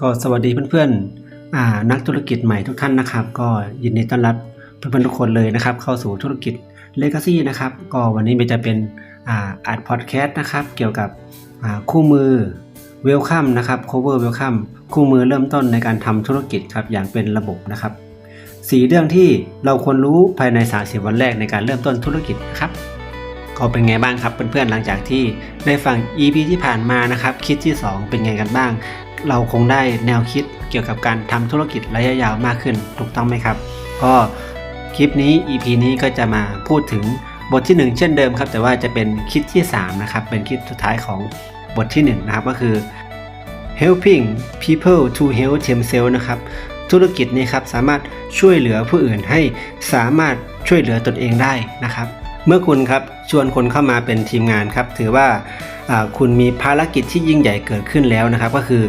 ก็สวัสดีเพื่อนๆอ่านักธุรกิจใหม่ทุกท่านนะครับ ก็ยินดีต้อนรับเพื่อนๆทุกคนเลยนะครับ เข้าสู่ธุรกิจ Legacy นะครับ ก็วันนี้มันจะเป็นอาอัดพอดแคสต์นะครับ เกี่ยวกับคู่มือ Welcome นะครับ Cover Welcome คู่มือเริ่มต้นในการทำธุรกิจครับอย่างเป็นระบบนะครับสีเรื่องที่เราควรรู้ภายใน 30 วันแรกในการเริ่มต้นธุรกิจนะครับก็เป็นไงบ้างครับเพื่อนๆหลังจากที่ได้ฟัง EP ที่ผ่านมานะครับคลิปที่ 2 เป็นไงกันบ้าง เราคงได้แนวคิดเกี่ยวกับการทำธุรกิจระยะยาวมากขึ้นถูกต้องไหมครับ ก็คลิปนี้ EP นี้ก็จะมาพูดถึงบทที่ 1 เช่นเดิมครับ แต่ว่าจะเป็นคลิปที่3นะครับเป็นคลิปสุดท้ายของบทที่1นะครับก็คือ helping people to help themselves นะครับธุรกิจนี้ครับสามารถช่วยเหลือผู้อื่นให้สามารถช่วยเหลือตนเองได้นะครับ เมื่อคุณครับชวนคนเข้ามาเป็นทีมงานครับ ถือว่าคุณมีภารกิจที่ยิ่งใหญ่เกิดขึ้นแล้วนะครับ ก็คือ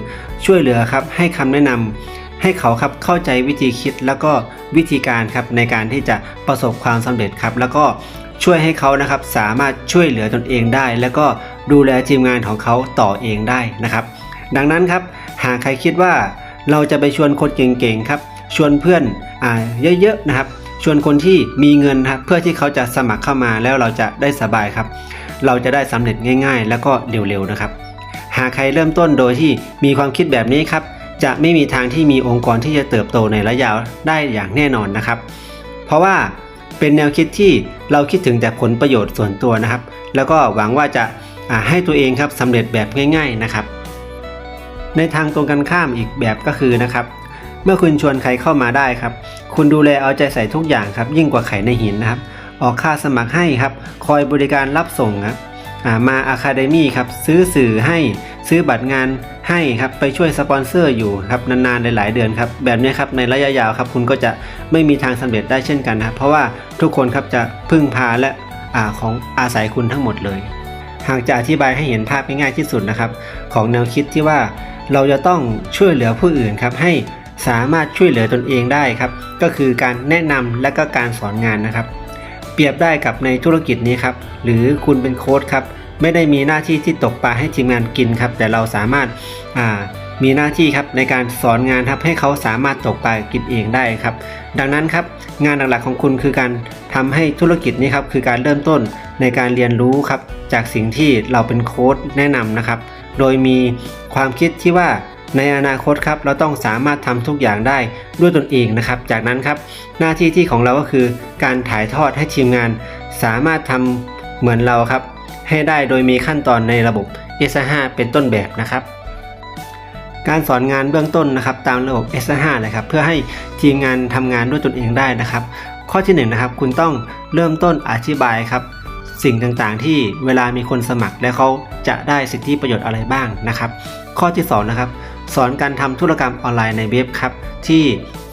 ช่วยเหลือครับให้คำแนะนำให้เขาครับเข้าใจวิธีคิดแล้วก็วิธีการครับในการที่จะประสบความสำเร็จครับ แล้วก็ช่วยให้เขานะครับสามารถช่วยเหลือตนเองได้ แล้วก็ดูแลทีมงานของเขาต่อเองได้นะครับ ดังนั้นครับหากใครคิดว่าเราจะไปชวนคนเก่งๆครับ ชวนเพื่อนอเยอะๆนะครับ ชวนคนที่มีเงินครับเพื่อที่เขาจะสมัครเข้ามาแล้วเราจะได้สบายครับ เราจะได้สำเร็จง่ายๆ แล้วก็เร็วๆนะครับ หากใครเริ่มต้นโดยที่มีความคิดแบบนี้ครับ จะไม่มีทางที่มีองค์กรที่จะเติบโตในระยะยาวได้อย่างแน่นอนนะครับ เพราะว่าเป็นแนวคิดที่เราคิดถึงแต่ผลประโยชน์ส่วนตัวนะครับ แล้วก็หวังว่าจะาให้ตัวเองครับสำเร็จแบบง่าย ๆนะครับ ในทางตรงกันข้ามอีกแบบก็คือนะครับ มื่อคุณชวนใครเข้ามาได้ครับ คุณดูแลเอาใจใส่ทุกอย่างครับ ยิ่งกว่าไข่ในหินนะครับ ออกค่าสมัครให้ครับ คอยบริการรับส่งครับมาอะคาเดมี่ครับ ซื้อสื่อให้ซื้อบัตรงานให้ครับ ไปช่วยสปอนเซอร์อยู่ครับ นานๆ หลาย ๆ เดือนครับ แบบนี้ครับในระยะยาวครับคุณก็จะไม่มีทางสำเร็จได้เช่นกันนะเพราะว่าทุกคนครับจะพึ่งพาและอาของอาศัยคุณทั้งหมดเลย หากจะอธิบายให้เห็นภาพง่ายๆที่สุดนะครับ ของแนวคิดที่ว่าเราจะต้องช่วยเหลือผู้อื่นครับให้ สามารถช่วยเหลือตนเองได้ครับ ก็คือการแนะนำและก็การสอนงานนะครับ เปรียบได้กับในธุรกิจนี้ครับ หรือคุณเป็นโค้ชครับ ไม่ได้มีหน้าที่ที่ตกปลาให้ทีมงานกินครับ แต่เราสามารถามีหน้าที่ครับในการสอนงานครับให้เขาสามารถตกปลากินเองได้ครับ ดังนั้นครับงานหลักๆของคุณคือการทำให้ธุรกิจนี้ครับคือการเริ่มต้นในการเรียนรู้ครับจากสิ่งที่เราเป็นโค้ชแนะนำนะครับ โดยมีความคิดที่ว่า ในอนาคตครับเราต้องสามารถทำทุกอย่างได้ด้วยตนเองนะครับ จากนั้นครับหน้าที่ที่ของเราก็คือ การถ่ายทอดให้ทีมงาน สามารถทำเหมือนเราครับ ให้ได้โดยมีขั้นตอนในระบบ S5 เป็นต้นแบบนะครับ การสอนงานเบื้องต้นนะครับ ตามระบบ S5 เลยครับเพื่อให้ทีมงานทำงานด้วยตนเองได้นะครับ ข้อที่1นงนะครับคุณต้องเริ่มต้นอธิบายครับสิ่งต่างๆ ที่เวลามีคนสมัครแล้วเขาจะได้สิทธิประโยชน์อะไรบ้างนะครับ ข้อที่สองนะครับ สอนการทำธุรกรรมออนไลน์ในเว็บครับ ที่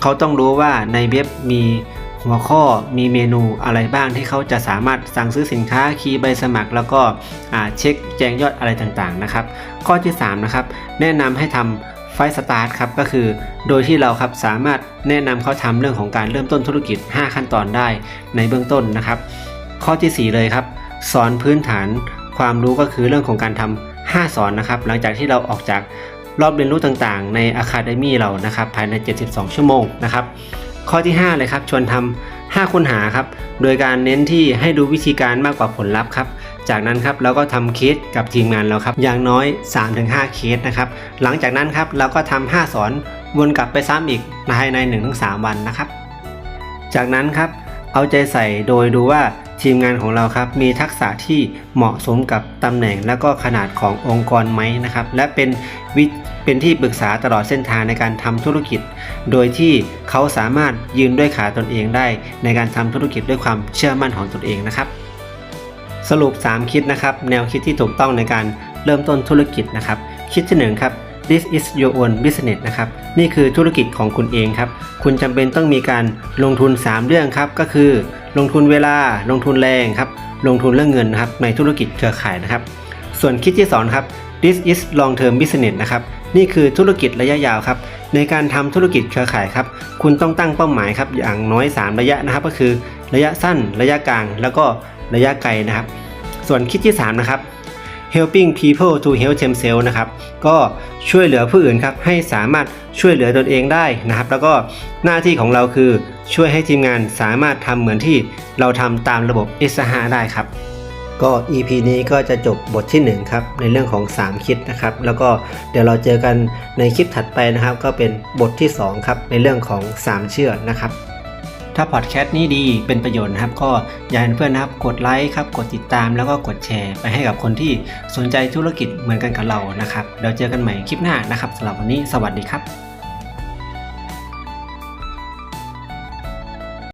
เขาต้องรู้ว่าในเว็บมีหัวข้อมีเมนูอะไรบ้างที่เขาจะสามารถสั่งซื้อสินค้าคีย์ใบสมัคร แล้วก็เช็คแจ้งยอดอะไรต่างๆนะครับ ข้อที่ 3 นะครับ แนะนำให้ทำไฟสตาร์ทครับก็คือโดยที่เราครับสามารถแนะนำเขาทำเรื่องของการเริ่มต้นธุรกิจ 5 ขั้นตอนได้ในเบื้องต้นนะครับ ข้อทีสี่4 เลยครับ สอนพื้นฐานความรู้ก็คือเรื่องของการทำ5สอนนะครับ หลังจากที่เราออกจาก รอบเรียนรู้ต่างๆ ใน Academy เรานะครับภายใน 72 ชั่วโมงนะครับข้อที่ 5 เลยครับชวนทำ5ค้นหาครับโดยการเน้นที่ให้ดูวิธีการมากกว่าผลลัพธ์ครับจากนั้นครับเราก็ทำเคสกับทีมงานเราครับอย่างน้อย 3-5 เคสนะครับหลังจากนั้นครับเราก็ทำ5สอนวนกลับไปซ้ำอีกภายใน 1-3 วันนะครับ จากนั้นครับเอาใจใส่โดยดูว่า ทีมงานของเราครับมีทักษะที่เหมาะสมกับตำแหน่งและก็ขนาดขององค์กรไหมนะครับและเป็นวิเป็นที่ปรึกษาตลอดเส้นทางในการทำธุรกิจ โดยที่เขาสามารถยืนด้วยขาตนเองได้ ในการทำธุรกิจด้วยความเชื่อมั่นของตนเองนะครับ สรุป 3 คิดนะครับ แนวคิดที่ถูกต้องในการเริ่มต้นธุรกิจนะครับ คิดที่1ครับ this is your own business นะครับ นี่คือธุรกิจของคุณเองครับ คุณจำเป็นต้องมีการลงทุน 3 เรื่องครับ ก็คือ ลงทุนเวลา ลงทุนแรงครับ ลงทุนเรื่องเงินครับ ในธุรกิจเครือข่ายนะครับ ส่วนคิดที่2ครับ this is long term business นะครับ นี่คือธุรกิจระยะยาวครับ ในการทำธุรกิจเครือข่ายครับ คุณต้องตั้งเป้าหมายครับ อย่างน้อย 3 ระยะนะครับ ก็คือ ระยะสั้น ระยะกลาง แล้วก็ระยะไกลนะครับ ส่วนคิดที่3นะครับ helping people to help themselves นะครับ ก็ช่วยเหลือผู้อื่นครับ ให้สามารถช่วยเหลือตนเองได้นะครับ แล้วก็หน้าที่ของเราคือช่วยให้ทีมงานสามารถทำเหมือนที่เราทำตามระบบ s 5ได้ครับ ก็ EP นี้ก็จะจบบทที่ 1 ครับ ในเรื่องของ 3 คิดนะครับ แล้วก็เดี๋ยวเราเจอกันในคลิปถัดไปนะครับ ก็เป็นบทที่ 2 ครับ ในเรื่องของ 3 เชื่อนะครับ ถ้าพอดแคสต์นี้ดีเป็นประโยชน์นะครับ ก็อยาลืมเพื่อนนะครับกดไลค์ครับกดติดตามแล้วก็กดแชร์ ไปให้กับคนที่สนใจธุรกิจเหมือนกันกับเรานะครับเดี๋ยวเจอกันใหม่คลิปหน้านะครับสำหรับวันนี้สวัสดีครับ